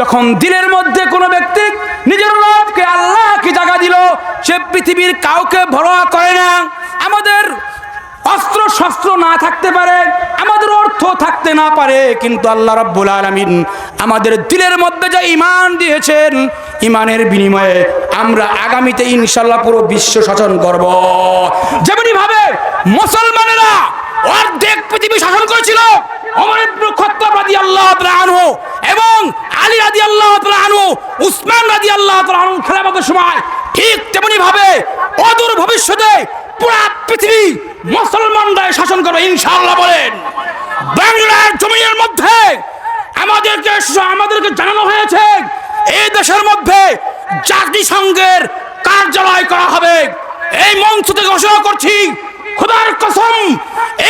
যখন দিলের মধ্যে কোনো ব্যক্তি নিজের রবকে আল্লাহকে জায়গা দিল, সে পৃথিবীর কাউকে ভরোয়া করে না। আমাদের অস্ত্র শস্ত্র না থাকতে পারে, আমাদের অর্থ থাকতে না পারে, কিন্তু আল্লাহ রব্বুল আলমিন আমাদের দিলের মধ্যে যে ইমান দিয়েছেন ইমানের বিনিময়ে আমরা আগামীতে ইনশাল্লাহ পুরো বিশ্ব শাসন করব। যেমনি ভাবে মুসলমানেরা অর্ধেক পৃথিবী শাসন করেছিল। ওমর ইবনে খাত্তাব রাদিয়াল্লাহু তাআলা এবং আলী রাদিয়াল্লাহু তাআলা আনহু, উসমান রাদিয়াল্লাহু তাআলা আনহু খেলাফতের সময় ঠিক তেমনি ভাবে অদূর ভবিষ্যতে পুরো পৃথিবী মুসলমানরাই শাসন করবে, ইনশাআল্লাহ বলেন। বাংলার জমিনের মধ্যে আমাদেরকে আমাদেরকে জানানো হয়েছে, এই দেশের মধ্যে জাতিসংঘের কার্যালয় করা হবে। এই মঞ্চ থেকে ঘোষণা করছি খোদার কসম,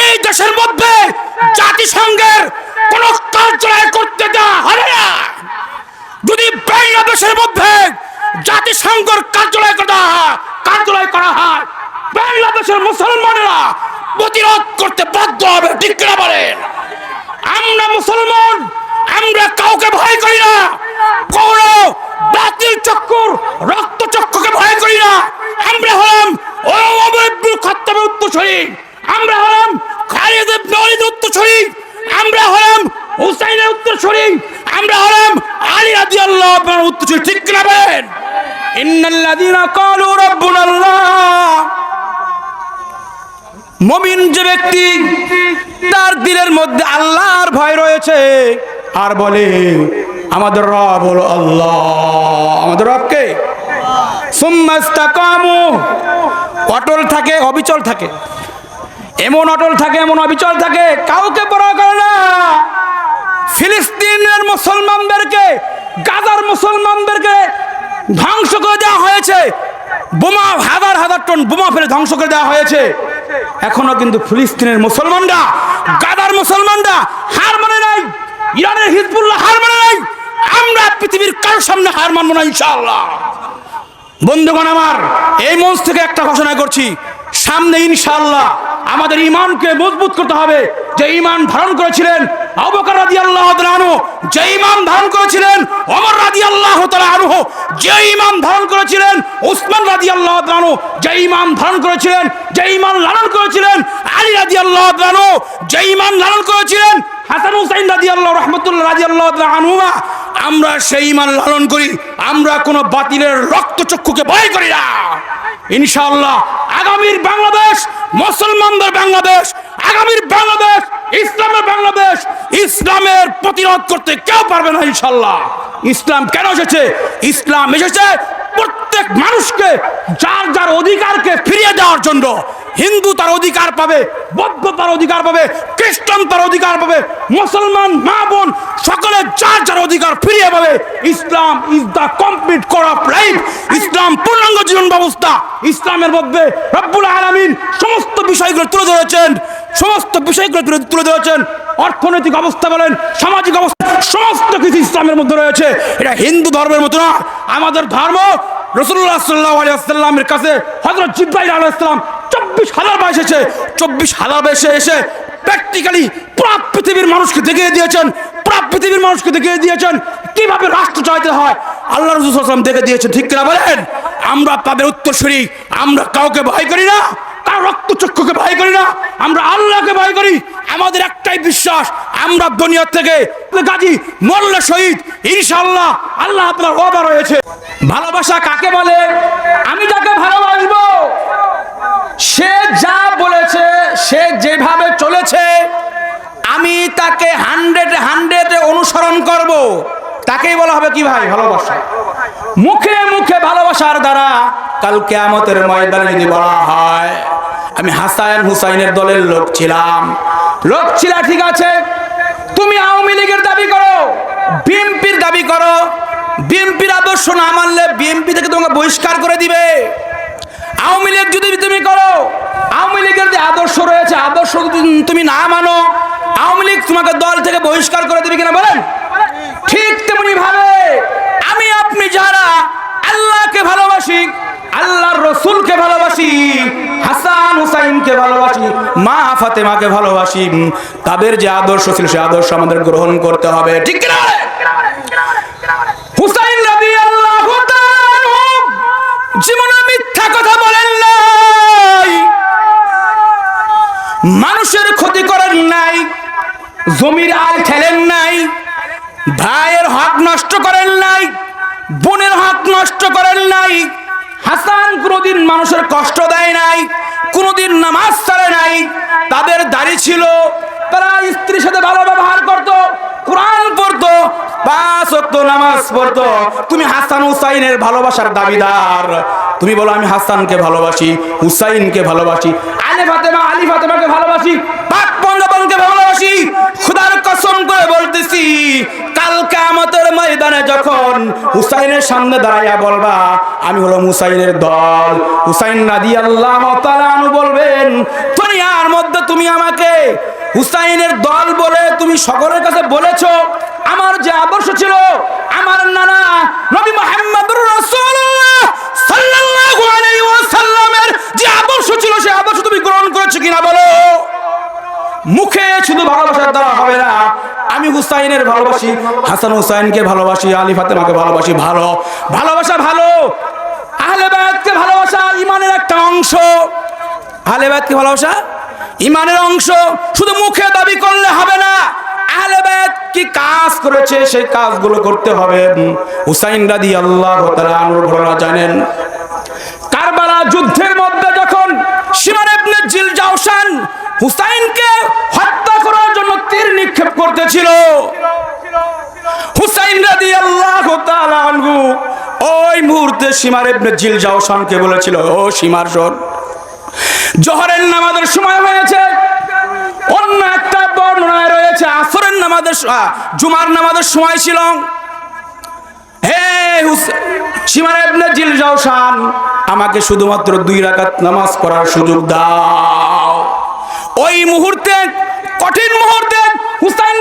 এই দেশের মধ্যে জাতিসংঘের কোন কার্যালয় করতে দেওয়া হবে না। যদি বাংলাদেশের মধ্যে জাতিসংঘের কার্যালয় করা কার্যালয় করা হয়, বাংলাদেশের মুসলমানেরা প্রতিরোধ করতে বাধ্য হবে, ঠিক বলেন? আমরা মুসলমান, আমরা কাউকে ভয় করি না। কোন বাতিল চক্কর, রক্ত চক্রকে ভয় করি না। আমরা হলাম অবৈবুল খত্তাবের আমরা হলাম খালিদ ইবনে ওয়ালিদ আমরা হলাম হুসাইনের উত্তরসূরি আমরা হলাম আলী রাদিয়াল্লাহু আনহুর উত্তরসূরি ঠিক কিনা বলেন? যে ব্যক্তি, তার দিলের মধ্যে আল্লাহর ভয় রয়েছে। আর বলে, আমাদের রব হলো আল্লাহ। আমাদের রবকে অটল থাকে, অবিচল থাকে। এমন অটল থাকে, এমন অবিচল থাকে, কাউকে পড়া করে না। ফিলিস্তিনের মুসলমানদেরকে, গাজার মুসলমানদেরকে ধ্বংস করে দেওয়া হয়েছে। বোমা, হাজার হাজার টন বোমা ফেলে ধ্বংস করে দেওয়া হয়েছে। এখনও কিন্তু ফিলিস্তিনের মুসলমানরা গাদার মুসলমানরা হার মানে নাই। ইরানের হিজবুল্লাহ হার মানে নাই, আমরা পৃথিবীর কারোর সামনে হার মানবো না, ইনশাআল্লাহ। বন্ধুগণ আমার, এই মঞ্চ থেকে একটা ঘোষণা করছি, সামনে ইনশাআল্লাহ আমাদের ইমানকে মজবুত করতে হবে। যে ইমান ধারণ করেছিলেন আবুবকর রাদিয়াল্লাহু তাআলা আনহু, যে ইমান ধারণ করেছিলেন ওমর রাদিয়াল্লাহু তাআলা আনহু, যে ইমান ধারণ করেছিলেন উসমান রাদিয়াল্লাহু তাআলা আনহু, যে ইমান ধারণ করেছিলেন, যে ইমান লালন করেছিলেন আলী রাদিয়াল্লাহু তাআলা আনহু, যে ইমান লালন করেছিলেন হাসান হুসাইন রাদিয়াল্লাহু, রাহমাতুল্লাহ রাদিয়াল্লাহু তাআলা আনহুমা, আমরা সেই ইমান লালন করি, আমরা কোনো বাতিলের রক্তচক্ষুকে ভয় করি না। ইনশাআল্লাহ আগামীর বাংলাদেশ, মুসলমানদের বাংলাদেশ, আগামীর বাংলাদেশ, ইসলামের বাংলাদেশ, ইসলামের প্রতিরোধ করতে কেউ পারবে না ইনশাআল্লাহ। ইসলাম কেন এসেছে? ইসলাম এসেছে প্রত্যেক মানুষকে, যার যার অধিকারকে দেওয়ার জন্য হিন্দু তার অধিকার পাবে, বৌদ্ধ তার অধিকার পাবে, খ্রিস্টান তার অধিকার পাবে, মুসলমান, মা বোন সকলে যার যার অধিকার ফিরিয়ে পাবে। Islam is the complete code of life ইসলাম পূর্ণাঙ্গ জীবন ব্যবস্থা। ইসলামের মধ্যে রব্বুল আলামিন সমস্ত বিষয়গুলো তুলে ধরেছেন। সমস্ত বিষয়গুলো তুলে তুলে ধরেছেন। অর্থনৈতিক অবস্থা বলেন, সামাজিক অবস্থা, সমস্ত কিছু ইসলামের মধ্যে রয়েছে। এটা হিন্দু ধর্মের মতো না। আমাদের ধর্ম রসুল্লাহ সাল্লাহ আলিয়াল্লামের কাছে হজরত জিব্রাইল আলাইসলাম চব্বিশ হাজার বার এসেছে। চব্বিশ হাজার বয়সে এসে প্র্যাকটিক্যালি পুরো পৃথিবীর মানুষকে দেখিয়ে দিয়েছেন, পুরো পৃথিবীর মানুষকে দেখিয়ে দিয়েছেন কীভাবে রাষ্ট্র চাইতে হয়। আল্লাহ রসুলাম দেখে দিয়েছেন, ঠিক কিনা বলেন? আমরা তাদের উত্তরসূরি, আমরা কাউকে ভয় করি না, কার রক্তচক্ষুকে ভয় করি না, আমরা আল্লাহকে ভয় করি। আমাদের একটাই বিশ্বাস আমরা দুনিয়া থেকে গাজী মরলে শহীদ, ইনশাআল্লাহ আল্লাহ আপনার ওয়াদা রয়েছে। ভালোবাসা কাকে বলে? আমি যাকে ভালোবাসবো, সে যা বলেছে, সে যেভাবে চলেছে, আমি তাকে হান্ড্রেড হান্ড্রেডে অনুসরণ করব। তাকেই বলা হবে কি ভাই? ভালোবাসা। মুখে মুখে ভালোবাসার দ্বারা কাল কেয়ামতের ময়দানে যদি বলা হয়, আমি হাসান হুসাইনের দলের লোক ছিলাম। লোক ছিলা ঠিক আছে তুমি আওয়ামী লীগের দাবি করো, বিএনপির দাবি করো, বিএনপির আদর্শ না মানলে বিএনপি থেকে তোমাকে বহিষ্কার করে দিবে। আওয়ামী লীগ যদি তুমি করো, আওয়ামী লীগের যে আদর্শ রয়েছে, আদর্শ তুমি না মানো, আওয়ামী লীগ তোমাকে দল থেকে বহিষ্কার করে দেবে কিনা বলেন? ঠিক তেমনি ভাবে আমি আপনি যারা আল্লাহকে ভালোবাসি, আল্লাহর রসুলকে ভালোবাসি, হাসান হুসাইনকে ভালোবাসি, মা ফাতেমাকে ভালোবাসি। তাদের যে আদর্শ ছিল সে আদর্শ আমাদের গ্রহণ করতে হবে। ঠিক না হুসাইন রবি আল্লাহ জীবনে মিথ্যা কথা বলেন নাই। মানুষের ক্ষতি করেন নাই, জমির আল খেলেন নাই, ভাইয়ের হক নষ্ট করেন নাই বোনের হক নষ্ট করেন নাই, হাসান কোনোদিন মানুষের কষ্ট দেয় নাই, কোনোদিন নামাজ ছাড়ে নাই, তাদের দাড়ি ছিল, তারা স্ত্রীর সাথে ভালো ব্যবহার করত, কোরআন পড়তো নামাজ পড়তো। তুমি হাসান হুসাইনের ভালোবাসার দাবিদার। তুমি বলো, আমি হাসানকে ভালোবাসি, হুসাইনকে ভালোবাসি, আলে ফাতেমা, আলী ফাতেমাকে ভালোবাসি পাক ভালোবাসি, খুদার কসম করে বলতেছি, কাল কামতের ময়দানে যখন হুসাইনের সামনে দাঁড়াইয়া বলবা, আমি হলো হুসাইনের দল। হুসাইন রাদি আল্লাহ তাআলা বলবেন, দুনিয়ার মধ্যে তুমি আমাকে হুসাইনের দল বলে তুমি সকলের কাছে বলেছ, আমার যে আদর্শ ছিল, আমার নানা নবী মুহাম্মদুর রাসূলুল্লাহ সাল্লাল্লাহু আলাইহি ওয়াসাল্লামের যে আদর্শ ছিল সেই আদর্শ তুমি গ্রহণ করেছ কিনা বলো? মুখে শুধু ভালোবাসার দ্বারা হবে না। আমি হুসাইনের ভালোবাসি, হাসান হুসাইনকে ভালোবাসি, আলী ফাতেমাকে ভালোবাসি, ভালো। ভালোবাসা ভালো। আহলে ভালোবাসা ইমানের একটা অংশ। আহলে ভালোবাসা ইমানের অংশ। শুধু মুখে দাবি করলে হবে না। আহলে কি কাজ করেছে, সেই কাজগুলো করতে হবে। হুসাইন রাদি আল্লাহ ঘটনা জানেন। কারবালা যুদ্ধের মধ্যে যখন সীমান ইবনে জিল জাওশান হুসাইনকে হত্যা করার জন্য তীর নিক্ষেপ করতেছিল। হুসাইন রাদিয়াল্লাহু তাআলা আনহু ওই মুহূর্তে সীমার ইবনে জিল জাওশানকে বলেছিল, ও সীমার শোন জোহরের নামাজের সময় হয়েছে, অন্য একটা বর্ণনায় রয়েছে, আসরের নামাজের জুমার নামাজের সময় ছিল। হে সীমার ইবনে জিল জাওশান আমাকে শুধুমাত্র দুই রাকাত নামাজ পড়ার সুযোগ দাও। ওই মুহূর্তে, কঠিন মুহূর্তে হুসাইন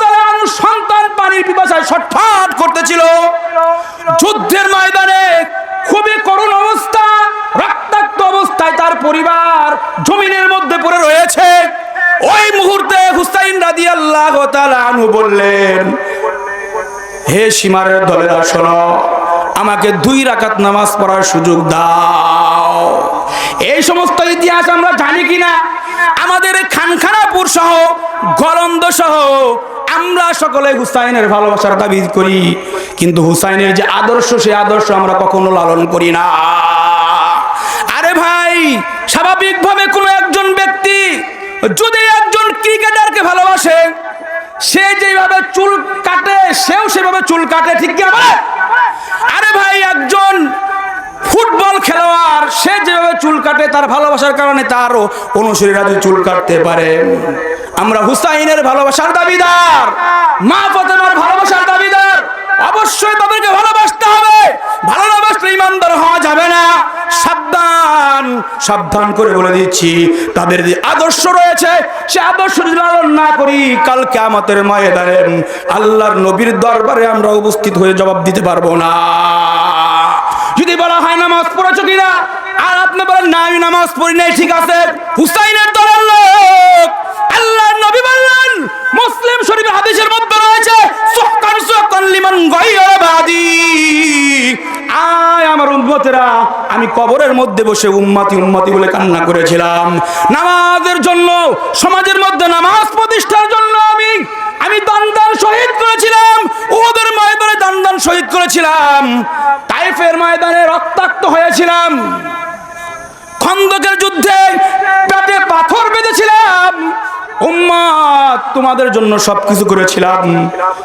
তাআলা আনহু সন্তান পানির পিপাসায় ছটফট করতেছিল। যুদ্ধের ময়দানে খুবই করুণ অবস্থা, রক্তাক্ত অবস্থায় তার পরিবার জমিনের মধ্যে পড়ে রয়েছে। ওই মুহূর্তে হুসাইন রাদিয়াল্লাহু তাআলা আনহু বললেন, হে সীমারের দলেরা, শোনো, আমাকে দুই রাকাত নামাজ পড়ার সুযোগ দাও। এই সমস্ত ইতিহাস আমরা জানি কিনা? আমাদের খানখানাপুর সহ, গলন্দ সহ, আমরা সকলে হুসাইনের ভালোবাসার দাবি করি। কিন্তু হুসাইনের যে আদর্শ, সেই আদর্শ আমরা কখনো লালন করি না। আরে ভাই, স্বাভাবিকভাবে কোনো একজন ব্যক্তি যদি একজন ক্রিকেটারকে ভালোবাসে, সে যেভাবে চুল কাটে, সেও সেভাবে চুল কাটে, ঠিক কি আমার আরে ভাই একজন ফুটবল খেলোয়াড় সে যেভাবে চুল কাটে, তার ভালোবাসার কারণে তারও অনুসারীরা যদি চুল কাটতে পারে। আমরা হুসাইনের ভালোবাসার দাবিদার, মা ফাতেমার ভালোবাসার দাবিদার। অবশ্যই তাদেরকে ভালোবাসতে হবে। ভালো না বাসলে ইমানদার হওয়া যাবে না। সাবধান সাবধান করে বলে দিচ্ছি, তাদের যে আদর্শ রয়েছে, সে আদর্শ যদি লালন না করি কালকে আমাদের ময়দানে আল্লাহর নবীর দরবারে আমরা উপস্থিত হয়ে জবাব দিতে পারব না। যদি বলা হয় নামাজ পড়েছো কিনা আর আপনি বলেন, না, আমি নামাজ পড়ি নাই, ঠিক আছে। হুসাইনের দলের লোক, আল্লাহর নবী বললেন, মুসলিম শরীফের হাদিসের মধ্যে রয়েছে, সুহকান সুহকান লিমান গায়রা বাদি। আয় আমার উম্মতেরা, আমি কবরের মধ্যে বসে উম্মতি উম্মতি বলে কান্না করেছিলাম। নামাজের জন্য, সমাজের মধ্যে নামাজ প্রতিষ্ঠার জন্য আমি আমি দান দান শহীদ করেছিলাম। ওদের ময়দানে দান শহীদ করেছিলাম। তাইফের ময়দানে রক্তাক্ত হয়েছিলাম। খন্দকের যুদ্ধে পেটে পাথর বেঁধেছিলাম। তোমাদের জন্য সবকিছু করেছিলাম।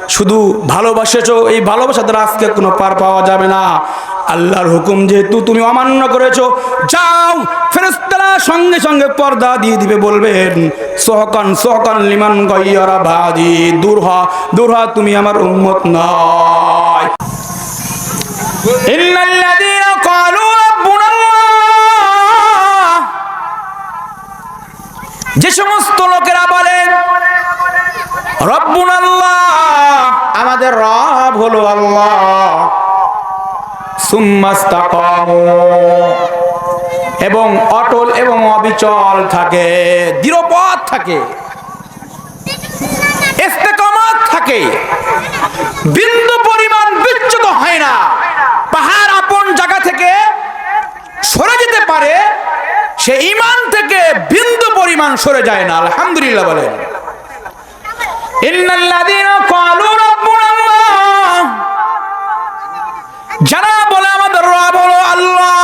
শুধু ভালোবাসেছ, এই ভালোবাসাতে আজকে কোনো পার পাওয়া যাবে না। আল্লাহর হুকুম যেহেতু তুমি অমান্য করেছ, যাও ফেরেস্তারা সঙ্গে সঙ্গে পর্দা দিয়ে দিবে, বলবেন, সোহকান সোহকান লিমান গইয়ারা ভাদি দূর হ দূর হ তুমি আমার উম্মত নয়। যে সমস্ত লোকেরা বলে, রব্বুন আল্লাহ আমাদের রব হলো আল্লাহ। এবং অটল এবং অবিচল থাকে, দৃঢ়পথ থাকে থাকে। বিন্দু পরিমাণ বিচ্যুত হয় না। পাহাড় আপন জায়গা থেকে সরে যেতে পারে, সে ইমান থেকে বিন্দু পরিমাণ সরে যায় না। আলহামদুলিল্লাহ বলেন। যারা বলে আমাদের রব হলো আল্লাহ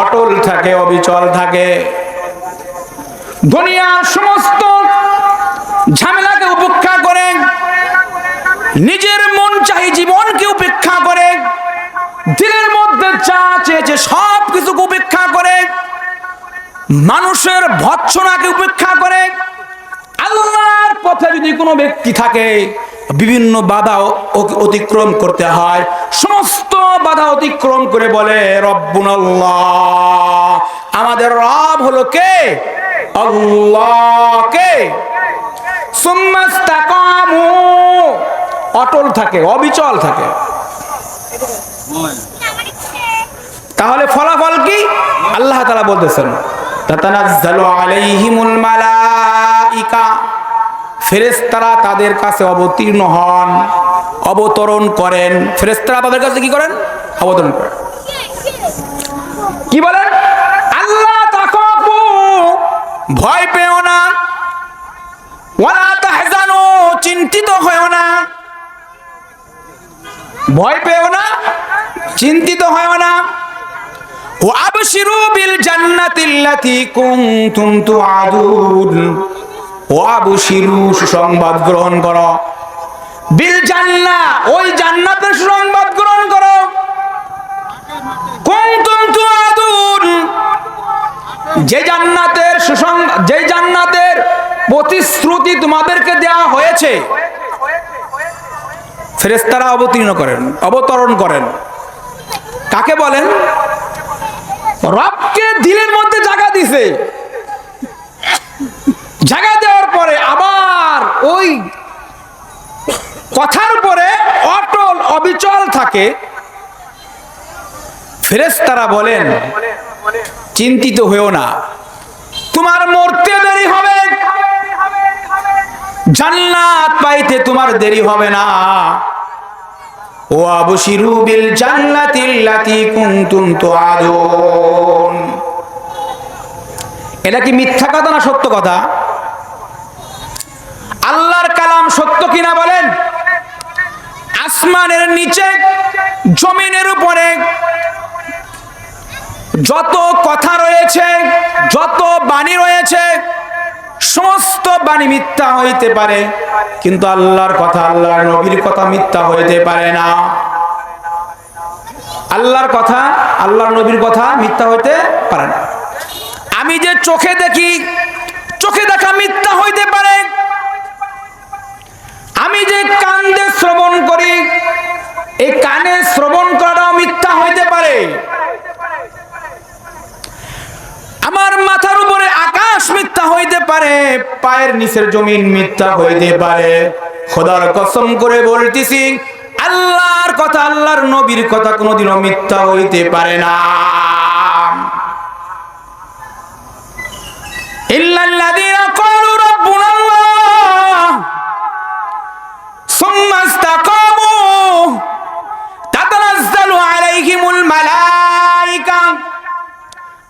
অটল থাকে, অবিচল থাকে। দুনিয়ার সমস্ত ঝামেলাকে উপেক্ষা করে, নিজের মন চাই জীবনকে উপেক্ষা করে, দিলের মধ্যে চা চেয়েছে সব কিছুকে উপেক্ষা করে, মানুষের ভৎসনাকে উপেক্ষা করে, আল্লাহর পথে যদি কোনো ব্যক্তি থাকে বিভিন্ন বাধা অতিক্রম করতে হয়। সমস্ত বাধা অতিক্রম করে বলে রব্বুন আল্লাহ আমাদের রব হলো কে? আল্লাহ কে সুম্মাস্তাকামু অটল থাকে, অবিচল থাকে। তাহলে ফলাফল কি? আল্লাহ তাআলা বলতেছেন, তাতানাজ্জালু আলাইহিমুল মালাইকা। ফেরেশতারা তাদের কাছে অবতীর্ণ হন, অবতরণ করেন। ফেরেস্তারা তাদের কাছে কি করেন? অবতরণ করেন। কি বলেন? আল্লাহ ভয় পেও না। ওয়ালা তাহজানু, চিন্তিত হয়েও না। ভয় পেও না, চিন্তিত হয়েও না। ও আবশিরু বিল জান্নাতিল্লাতি কুনতুম তুআদুন। ও আবশিরু সুসংবাদ গ্রহণ করো। বিল জান্নাহ, ওই জান্নাতের সুসংবাদ গ্রহণ করো। যে জান্নাতের সুসংবাদ যে জান্নাতের প্রতিশ্রুতি তোমাদেরকে দেওয়া হয়েছে, ফেরেশতারা অবতীর্ণ করেন, অবতরণ করেন। কাকে বলেন? রবকে দিলের মধ্যে জায়গা দিছে। জায়গা দেওয়ার পরে আবার ওই কথার উপরে অটল অবিচল থাকে। ফেরেশতারা বলেন, চিন্তিত হয়েও না। তোমার মরতে দেরি হবে। জান্নাত পাইতে তোমার দেরি হবে না। ও আবশিরু বিল জান্নাতিল্লাতি কুনতুম তুআদুন। এটা কি মিথ্যা কথা না সত্য কথা? কালাম সত্য কিনা বলেন? আসমানের নিচে, জমিনের উপরে যত কথা রয়েছে, যত বাণী রয়েছে, সমস্ত বাণী মিথ্যা হইতে পারে। কিন্তু আল্লাহর কথা, আল্লাহর নবীর কথা মিথ্যা হইতে পারে না। আল্লাহর কথা, আল্লাহর নবীর কথা মিথ্যা হইতে পারে না। আমি যে চোখে দেখি, চোখে দেখা মিথ্যা হইতে পারে। আমি যে কান দিয়ে শ্রবণ করি, এই কানে শ্রবণ করাটাও মিথ্যা হইতে পারে। আমার মাথার উপরে আকাশ মিথ্যা হইতে পারে, পায়ের নিচের জমিন মিথ্যা হইতে পারে। খোদার কসম করে বলতেছি, আল্লাহর কথা, আল্লাহর নবীর কথা কোনোদিনও মিথ্যা হইতে পারে না। ইল্লাল্লাযীনা ثم استقاموا تتنزل عليهم الملائكة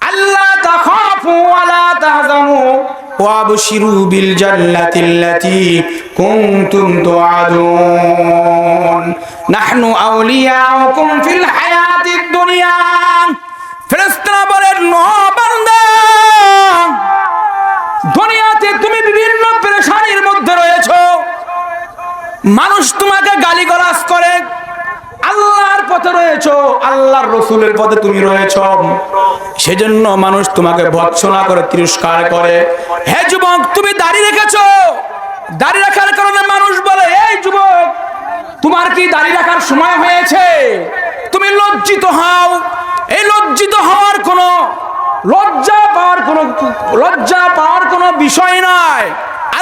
ألا تخافوا ولا تحزنوا وابشروا بالجنة التي كنتم توعدون نحن أولياؤكم في الحياة الدنيا فلسطنبر النوبة মানুষ তোমাকে গালিগালাজ করে। আল্লাহর পথে রয়েছো, আল্লাহর রসুলের পথে তুমি রয়েছ। সেজন্য মানুষ তোমাকে ভৎসনা করে, তিরস্কার করে। হে যুবক, তুমি দাঁড়িয়ে রেখেছ। দাঁড়িয়ে রাখার কারণে মানুষ বলে, এই যুবক, তোমার কি দাঁড়িয়ে রাখার সময় হয়েছে? তুমি লজ্জিত হও। এই লজ্জিত হওয়ার কোনো লজ্জা পাওয়ার কোনো, লজ্জা পাওয়ার কোনো বিষয় নয়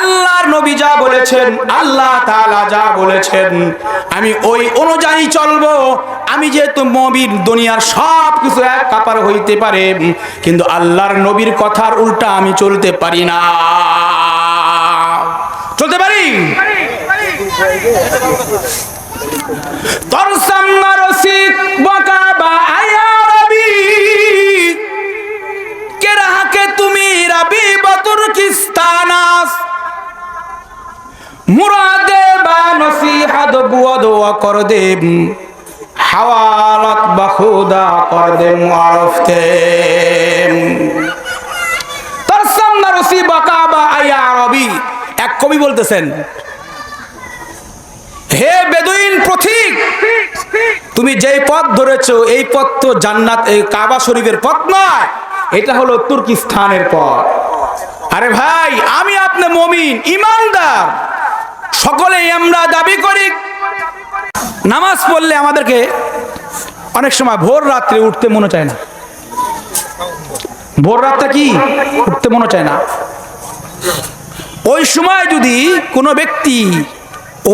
আল্লাহর নবী যা বলেছেন, আল্লাহ তাআলা যা বলেছেন, আমি ওই অনুযায়ী চলবো। আমি যেহেতু নবীর দুনিয়ার সব কিছু এক কাপার হইতে পারে, কিন্তু আল্লাহর নবীর কথার উল্টা আমি চলতে পারি না। চলতে পারি? তুমি রবি বতুর কিস্তানাস। হাওয়ালাত তার আয়া আরবি। এক কবি বলতেছেন, হে বেদুইন পথিক তুমি যেই পথ ধরেছো, এই পথ তো জান্নাত, এই কাবা শরীফের পথ নয়, এটা হলো তুর্কিস্তানের পথ। আরে ভাই, আমি আপনি মমিন, ইমানদার। সকলেই আমরা দাবি করি। নামাজ পড়লে আমাদেরকে অনেক সময় ভোর রাত্রে উঠতে মনে চায় না। ভোর রাতটা কি? উঠতে মনে চায় না। ওই সময় যদি কোনো ব্যক্তি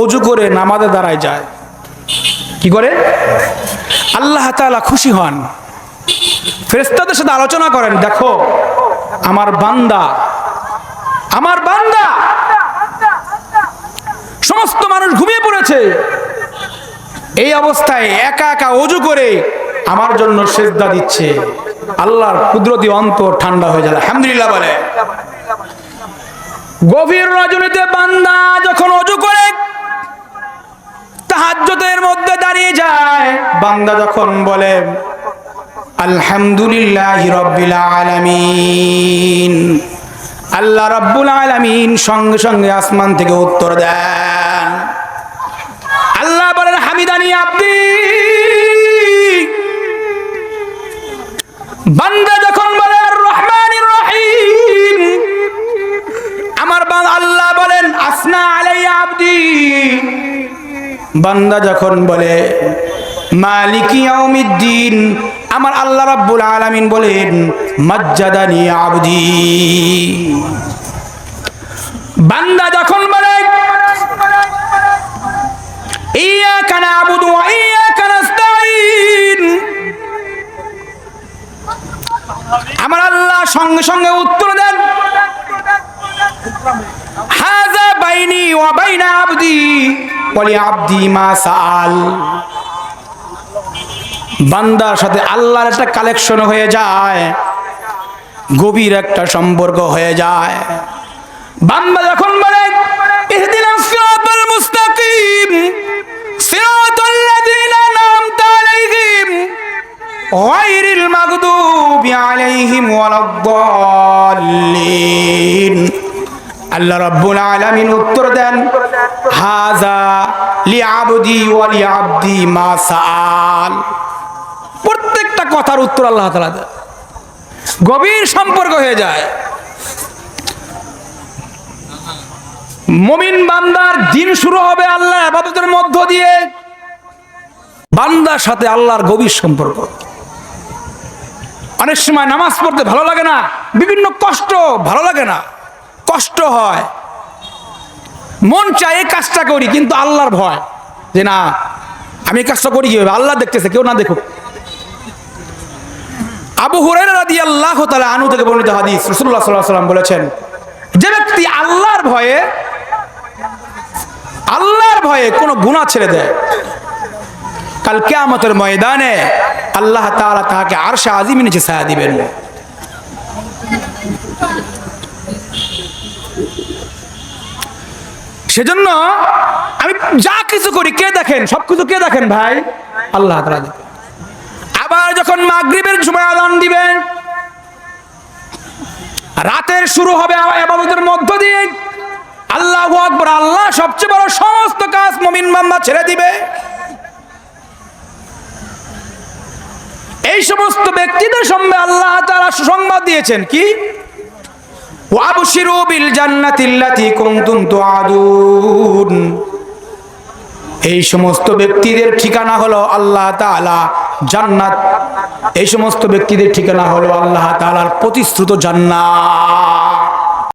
অজু করে নামাজে দাঁড়ায় যায়, কি করে? আল্লাহ তাআলা খুশি হন। ফেরেস্তাদের সাথে আলোচনা করেন, দেখো, আমার বান্দা আমার বান্দা সমস্ত মানুষ ঘুমিয়ে পড়েছে। এই অবস্থায় একা একা অজু করে আমার জন্য সেজদা দিচ্ছে। আল্লাহর কুদরতি অন্তর ঠান্ডা হয়ে যায়। আলহামদুলিল্লাহ বলে। গভীর রজনীতে বান্দা যখন অজু করে, তাহাজ্জুদের মধ্যে দাঁড়িয়ে যায়। বান্দা যখন বলে, আলহামদুলিল্লাহ রব্বিল আলামিন। আল্লাহ রব্বুল আলামিন সঙ্গে সঙ্গে আসমান থেকে উত্তর দেন বান্দা যখন বলে আমার আল্লাহ বলেন, আসনা আলাইয়া আব্দি। বান্দা যখন বলে, মালিকি ইয়াউমিদ্দিন। আমার আল্লাহ রাব্বুল আলামিন বলেন, মাজ্জাদানি আবদি। বান্দা যখন সঙ্গে সঙ্গে উত্তর দেন। হাজা বাইনি ওয়া বাইনা আবদি ওয়ালি আবদি মা সাআল। বান্দার সাথে আল্লাহর একটা কালেকশন হয়ে যায়, গভীর একটা সম্পর্ক হয়ে যায়। বান্দা যখন বলে গায়রিল মাগদুবি আলাইহিম ওয়ালাদ-দাল্লিন। আল্লাহ রাব্বুল আলামিন উত্তর দেন হাজা লিআবদি ওয়া লিআবদি মা সাআল। প্রত্যেকটা কথার উত্তর আল্লাহ দেন। গভীর সম্পর্ক হয়ে যায়। মমিন বান্দার দিন শুরু হবে আল্লাহ আবাদতের মধ্য দিয়ে। বান্দার সাথে আল্লাহর গভীর সম্পর্ক। অনেক সময় নামাজ পড়তে ভালো লাগে না, বিভিন্ন কষ্ট ভালো লাগে না, কষ্ট হয়। মন চায় এই কাজটা করি, কিন্তু আল্লাহর ভয়, যে না, আমি এই কাজটা করি কীভাবে? আল্লাহ দেখতেছে, কেউ না দেখুক। আবু হুরাই আল্লাহ তাআলা আনু থেকে বর্ণিত হাদিস, রাসূলুল্লাহ সাল্লাল্লাহু আলাইহি সাল্লাম বলেছেন, যে ব্যক্তি আল্লাহর ভয়ে আল্লাহর ভয়ে কোনো গুনাহ ছেড়ে দেয় কাল কিয়ামতের ময়দানে আল্লাহ তাআলা তাকে আরশে আজিমের নিচে ছায়া দিবেন। সেজন্য আমি যা কিছু করি, কে দেখেন? সব কিছু কে দেখেন ভাই? আল্লাহ তাআলা দেখেন। আবার যখন মাগরিবের সময় আজান দিবেন, রাতের শুরু হবে আবাদতের মধ্য দিয়ে, আল্লাহ আকবর, আল্লাহ সবচেয়ে বড় সমস্ত কাজ মমিন বান্দা ছেড়ে দিবে। এই সমস্ত ব্যক্তিদের সঙ্গে আল্লাহ তারা সুসংবাদ দিয়েছেন, কি? এই সমস্ত ব্যক্তিদের ঠিকানা হলো আল্লাহ জান্নাত। এই সমস্ত ব্যক্তিদের ঠিকানা হলো আল্লাহ তাআলার প্রতিশ্রুত জান্নাত।